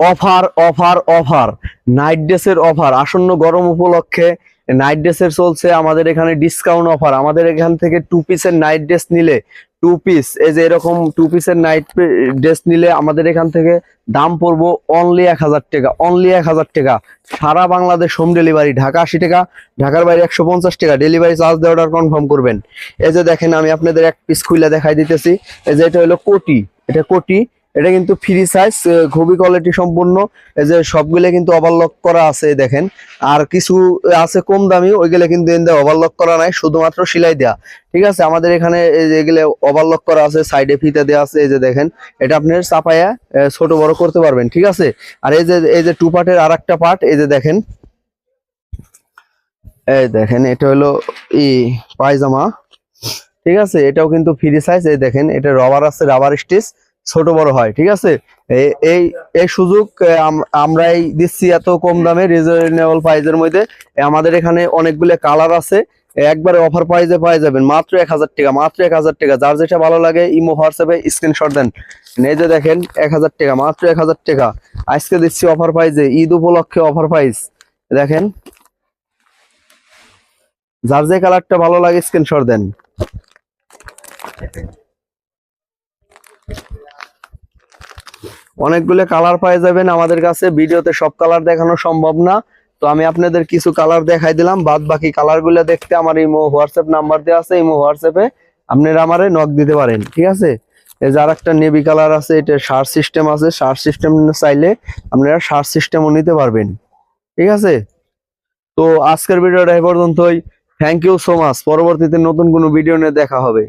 Offer offer offer night ড্রেসের offer আসন্ন গরম উপলক্ষে নাইট ড্রেসের চলছে আমাদের এখানে ডিসকাউন্ট অফার আমাদের এখান থেকে টু পিসের নাইট ড্রেস নিলে টু পিস এই যে এরকম টু পিসের নাইট ড্রেস নিলে আমাদের এখান থেকে দাম পড়ব অনলি এক হাজার টাকা অনলি এক হাজার টাকা। সারা বাংলাদেশ হোম ডেলিভারি ঢাকা আশি টাকা, ঢাকার বাইরে একশো পঞ্চাশ টাকা। ডেলিভারি চার্জ দিয়ে অর্ডার কনফার্ম করবেন। এই যে দেখেন আমি আপনাদের এক পিস খুলে দেখাই দিতেছি। এই যে এটা হলো কোটি, এটা কোটি এটা কিন্তু ফ্রি সাইজ খুবই কোয়ালিটি সম্পূর্ণ। এই যে সবগুলো কিন্তু ওভারলক করা আছে দেখেন। আর কিছু আছে কম দামি, ওইগুলো কিন্তু ওভারলক করা নাই, শুধুমাত্র সেলাই দেয়া। ঠিক আছে? আমাদের এখানে এগুলো ওভারলক করা আছে সাইডে ফিতে দেওয়া আছে, এই যে দেখেন। এটা আপনার চাপায়া ছোট বড় করতে পারবেন, ঠিক আছে? আর এই যে এই যে টু পার্টের আর একটা পার্ট এই যে দেখেন। এই দেখেন, এটা হলো ই পায়জামা। ঠিক আছে? এটাও কিন্তু ফ্রি সাইজ এই দেখেন, এটা রবার আছে রাবার স্টিচ ছোট বড় হয় ঠিক আছে? এই এই সুযোগ আহ, আম- আমরাই দিচ্ছি এত কম দামে রিজনেবল প্রাইজের মধ্যে। আমাদের এখানে অনেকগুলো কালার আছে। একবারে অফার প্রাইজে পাওয়া যাবেন। মাত্র এক হাজার টাকা মাত্র এক হাজার টাকা। যার যেটা ভালো লাগে ইমো হোয়াটসঅ্যাপে স্ক্রিনশট দেন। এই যে দেখেন এক হাজার টাকা মাত্র এক হাজার টাকা। আজকে দিচ্ছি অফার প্রাইজে ঈদ উপলক্ষে অফার প্রাইস দেখেন। যার যে কালারটা ভালো লাগে স্ক্রিনশট দেন। অনেকগুলো কালার পাওয়া যাবেন। আমাদের কাছে ভিডিওতে সব কালার দেখানো সম্ভব না। তো আমি আপনাদের কিছু কালার দেখাই দিলাম। বাদ বাকি কালারগুলো দেখতে আমার ইমো, হোয়াটসঅ্যাপ নাম্বার দেওয়া আছে। ইমো, হোয়াটসঅ্যাপে আপনারা আমারে নক দিতে পারেন, ঠিক আছে? এই যার একটা নেভি কালার আছে, এটা সার সিস্টেম আছে। সার সিস্টেম চাইলে আপনারা সার সিস্টেমও নিতে পারবেন, ঠিক আছে? তো আজকের ভিডিওটা এ পর্যন্তই। থ্যাংক ইউ সো মাচ পরবর্তীতে নতুন কোনো ভিডিও নিয়ে দেখা হবে।